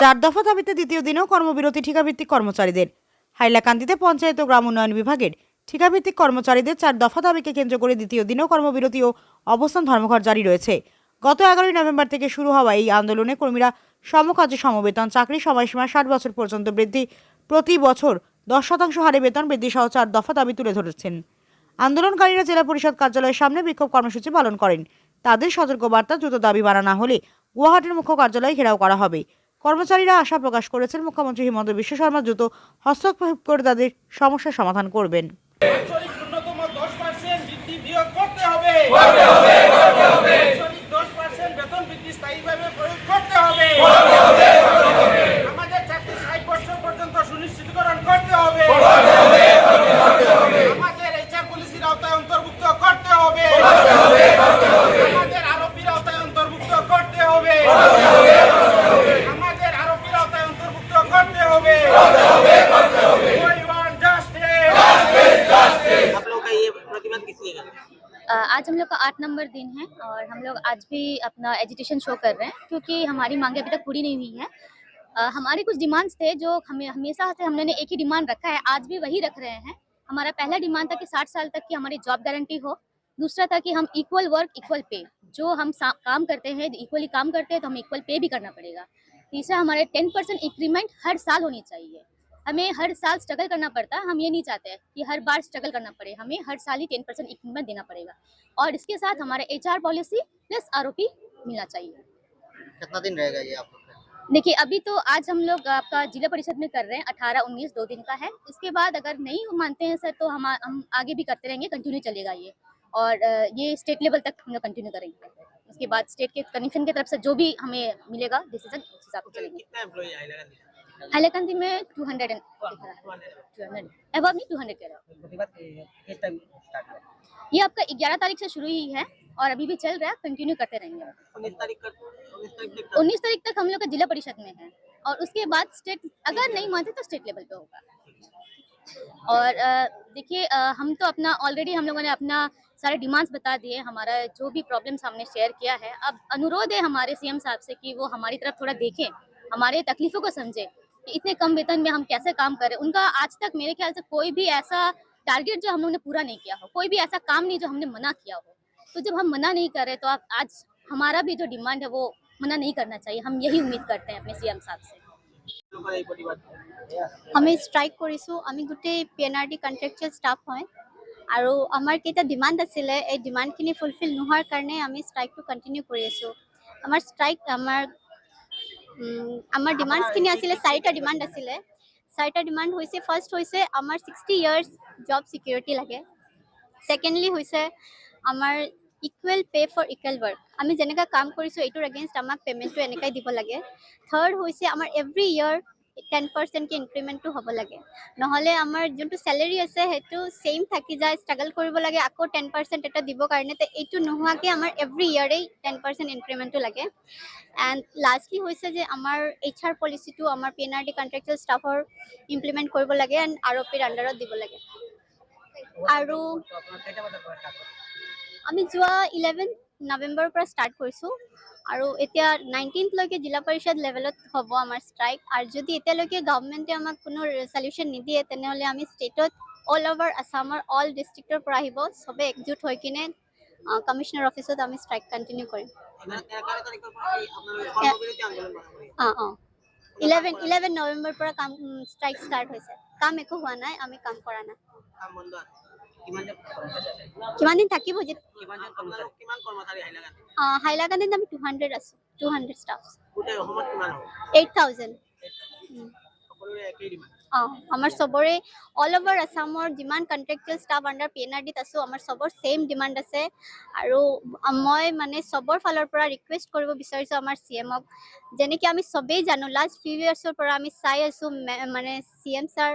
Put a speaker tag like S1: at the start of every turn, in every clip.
S1: চার দফা দাবিতে দ্বিতীয় দিনেও কর্মবিরতি ঠিকাভিত্তিক কর্মচারীদের। হাইলাকান্দিতে পঞ্চায়েত ও গ্রাম উন্নয়ন বিভাগের ঠিকাভিত্তিক কর্মচারীদের চার দফা দাবিকে কেন্দ্র করে দ্বিতীয় দিনেও কর্মবিরতি ও অবস্থান ধর্মঘট জারি রয়েছে। গত এগারোই নভেম্বর থেকে শুরু হওয়া এই আন্দোলনে কর্মীরা সমকাজে সমবেতন চাকরি সময়সীমা ষাট বছর পর্যন্ত বৃদ্ধি প্রতি বছর দশ শতাংশ হারে বেতন বৃদ্ধি সহ চার দফা দাবি তুলে ধরেছেন। আন্দোলনকারীরা জেলা পরিষদ কার্যালয়ের সামনে বিক্ষোভ কর্মসূচি পালন করেন। তাদের সতর্কবার্তা দ্রুত দাবি মানা না হলে গুয়াহাটির মুখ্য কার্যালয় ঘেরাও করা হবে। কর্মচারীরা আশা প্রকাশ করেছেন মুখ্যমন্ত্রী হিমন্ত বিশ্ব শর্মা দ্রুত হস্তক্ষেপ করে তাদের সমস্যার সমাধান করবেন।
S2: দশ পার্সেন্ট বৃদ্ধি বিয়োগ করতে হবে। করতে
S3: आज हम लोग का आठ नंबर दिन है और हम लोग आज भी अपना एजुटेशन शो कर रहे हैं क्योंकि हमारी मांगे अभी तक पूरी नहीं हुई है। हमारे कुछ डिमांड्स थे जो हमें, हमेशा से हमने एक ही डिमांड रखा है, आज भी वही रख रहे हैं। हमारा पहला डिमांड था कि साठ साल तक की हमारी जॉब गारंटी हो। दूसरा था कि हम इक्वल वर्क इक्वल पे जो हम काम करते हैं इक्वली काम करते हैं तो हमें इक्वल पे भी करना पड़ेगा। तीसरा, हमारे टेन परसेंट इंक्रीमेंट हर साल होनी चाहिए। हमें हर साल स्ट्रगल करना पड़ता है हम ये नहीं चाहते हैं कि हर बार स्ट्रगल करना पड़े। हमें हर साल ही टेन परसेंट इंक्रीमेंट देना पड़ेगा। और इसके साथ हमारे एचआर पॉलिसी प्लस आर मिलना चाहिए।
S4: कितना दिन रहेगा ये
S3: देखिए अभी तो आज हम लोग आपका जिला परिषद में कर रहे हैं अठारह उन्नीस दो दिन का है। इसके बाद अगर नहीं मानते हैं सर तो हम हम आगे भी करते रहेंगे कंटिन्यू चलेगा ये। और ये स्टेट लेवल तक हम लोग कंटिन्यू करेंगे। उसके बाद स्टेट के कनेक्शन की तरफ़ से जो भी हमें मिलेगा डिसीज़न उस हिसाब से चलेंगे। हाईलाकंदी में two hundred and two hundred अब टू हंड्रेड कह रहा ये आपका ग्यारह तारीख से शुरू ही है और अभी भी चल रहा है कंटिन्यू करते रहेंगे।
S4: उन्नीस तारीख तक
S3: उन्नीस तारीख तक हम लोग का जिला परिषद में है और उसके बाद स्टेट अगर नहीं मानते तो स्टेट लेवल पे होगा। और देखिए हम तो अपना ऑलरेडी हम लोगों ने अपना सारे डिमांड्स बता दिए हमारा जो भी प्रॉब्लम्स हमने शेयर किया है। अब अनुरोध है हमारे सीएम साहब से कि वो हमारी तरफ़ थोड़ा देखें हमारे तकलीफों को समझें। कि इतने कम वेतन में हम कैसे काम कर रहे हैं उनका आज तक मेरे ख्याल से कोई भी ऐसा टारगेट जो हम लोगों ने पूरा नहीं किया हो कोई भी ऐसा काम नहीं जो हमने मना किया हो तो जब हम मना नहीं कर रहे तो आप आज हमारा भी जो डिमांड है वो मना नहीं करना चाहिए हम यही उम्मीद करते हैं अपने सीएम साहब से
S4: आप लोग का ये प्रतिबंध
S5: আমি ষ্ট্ৰাইক কৰিছোঁ আমি গোটেই P N R D contractual staff হয় আৰু আমাৰ কেইটা ডিমাণ্ড আছিলে এই ডিমাণ্ডখিনি ফুলফিল নোহোৱাৰ কাৰণে আমি ষ্ট্ৰাইকটো কণ্টিনিউ কৰি আছোঁ আমাৰ ষ্ট্ৰাইক আমাৰ উম, আমাৰ ডিমাণ্ডছখিনি আছিলে চাৰিটা ডিমাণ্ড আছিলে। চাৰিটা ডিমাণ্ড হৈছে ফাৰ্ষ্ট হৈছে আমাৰ ছিক্সটি ইয়াৰ্ছ জব ছিকিউৰিটি লাগে। ছেকেণ্ডলি হৈছে আমাৰ equal pay' for equal work আমি যেনেকৈ কাম কৰিছোঁ এইটোৰ এগেইনষ্ট আমাক পে'মেণ্টটো এনেকৈ দিব লাগে। থাৰ্ড হৈছে আমাৰ এভৰি ইয়াৰ টেন পাৰ্চেণ্টকৈ ইনক্ৰিমেণ্টটো হ'ব লাগে। নহ'লে আমাৰ যোনটো চেলেৰি আছে সেইটো ছেইম থাকি যায় ষ্ট্ৰাগল কৰিব লাগে আকৌ টেন পাৰ্চেণ্ট এটা দিবৰ কাৰণে। তে এইটো নোহোৱাকৈ আমাৰ এভৰি ইয়াৰেই টেন পাৰ্চেণ্ট ইনক্ৰিমেণ্টটো লাগে। এণ্ড লাষ্টলি হৈছে যে আমাৰ এইচ আৰ পলিচিটো আমাৰ P N R D contractual ষ্টাফৰ ইমপ্লিমেণ্ট কৰিব লাগে এণ্ড আৰ অ' পিৰ আণ্ডাৰত দিব লাগে। আৰু আমি যোৱা ইলেভেন নৱেম্বৰৰ পৰা ষ্টাৰ্ট কৰিছোঁ। আৰু এতিয়া নাইনটিনথলৈকে জিলা পৰিষদ লেভেলত হ'ব আমাৰ ষ্ট্ৰাইক আৰু যদি এতিয়ালৈকে গভৰ্ণমেণ্টে আমাক কোনো চলিউশ্যন নিদিয়ে তেনেহ'লে আমি ষ্টেটত অল অভাৰ আছামৰ অল ডিষ্ট্ৰিক্টৰ পৰা আহিব। চবে একজুট হৈ কিনে কমিশ্যনাৰ অফিচত আমি ষ্ট্ৰাইক কণ্টিনিউ কৰিম। অঁ অঁ ইলেভেন ইলেভেন নৱেম্বৰৰ পৰা কাম ষ্ট্ৰাইক ষ্টাৰ্ট হৈছে। কাম একো হোৱা নাই আমি কাম কৰা নাই।
S4: কিমান
S5: দিন থাকিব যে হাইলাকান্দিত আমি টু হাণ্ড্ৰেড আছোঁ two hundred
S4: staff eight thousand
S5: অঁ আমাৰ চবৰে অল অভাৰ আছামৰ যিমান contractual staff under P N R ডিত আছোঁ আমাৰ চবৰ ছেইম ডিমাণ্ড আছে। আৰু মই মানে চবৰ ফালৰ পৰা ৰিকুৱেষ্ট কৰিব বিচাৰিছোঁ আমাৰ চি এমক যেনেকৈ আমি চবেই জানো লাষ্ট ফিউ ইয়াৰ্ছৰ পৰা আমি চাই আছোঁ মানে চি এম ছাৰ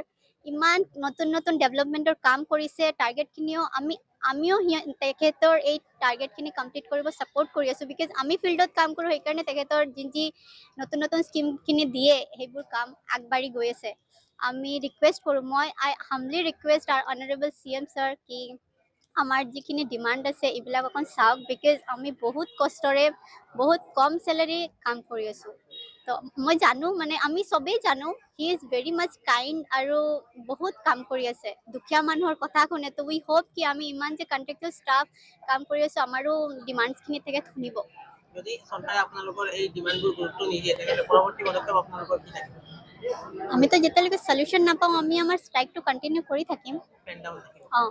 S5: ইমান নতুন নতুন ডেভেলপমেণ্টৰ কাম কৰিছে টাৰ্গেটখিনিও আমি আমিও তেখেতৰ এই টাৰ্গেটখিনি কমপ্লিট কৰিব ছাপৰ্ট কৰি আছোঁ। বিকজ আমি ফিল্ডত কাম কৰোঁ সেইকাৰণে তেখেতৰ যি যি নতুন নতুন স্কিমখিনি দিয়ে সেইবোৰ কাম আগবাঢ়ি গৈ আছে। আমি ৰিকুৱেষ্ট কৰোঁ মই I humbly request our honourable C M sir কি আমাৰ যিখিনি ডিমাণ্ড আছে এইবিলাক অকণ চাওক। বিকজ আমি বহুত কষ্টৰে বহুত কম চেলাৰী কাম কৰি আছোঁ। তো মই জানো মানে আমি চবেই জানো he is very much kind আৰু বহুত কাম কৰি আছে। দুখীয়া মানুহৰ কথা শুনে তো উই হোপ কি আমি ইমান যে কণ্ট্ৰেক্টৰ ষ্টাফ কাম কৰি আছোঁ আমাৰো ডিমাণ্ডছখিনি তেখেত শুনিব।
S4: যদি চৰকাৰে আপোনালোকৰ এই ডিমাণ্ডবোৰ গুৰুত্ব নিদিয়ে তেনেহ'লে পৰৱৰ্তী পদক্ষেপ আপোনালোকৰ কি থাকিব?
S5: আমিতো যেতিয়ালৈকে চলিউশ্যন নাপাওঁ আমি আমাৰ ষ্ট্ৰাইকটো কণ্টিনিউ কৰি থাকিম। অঁ।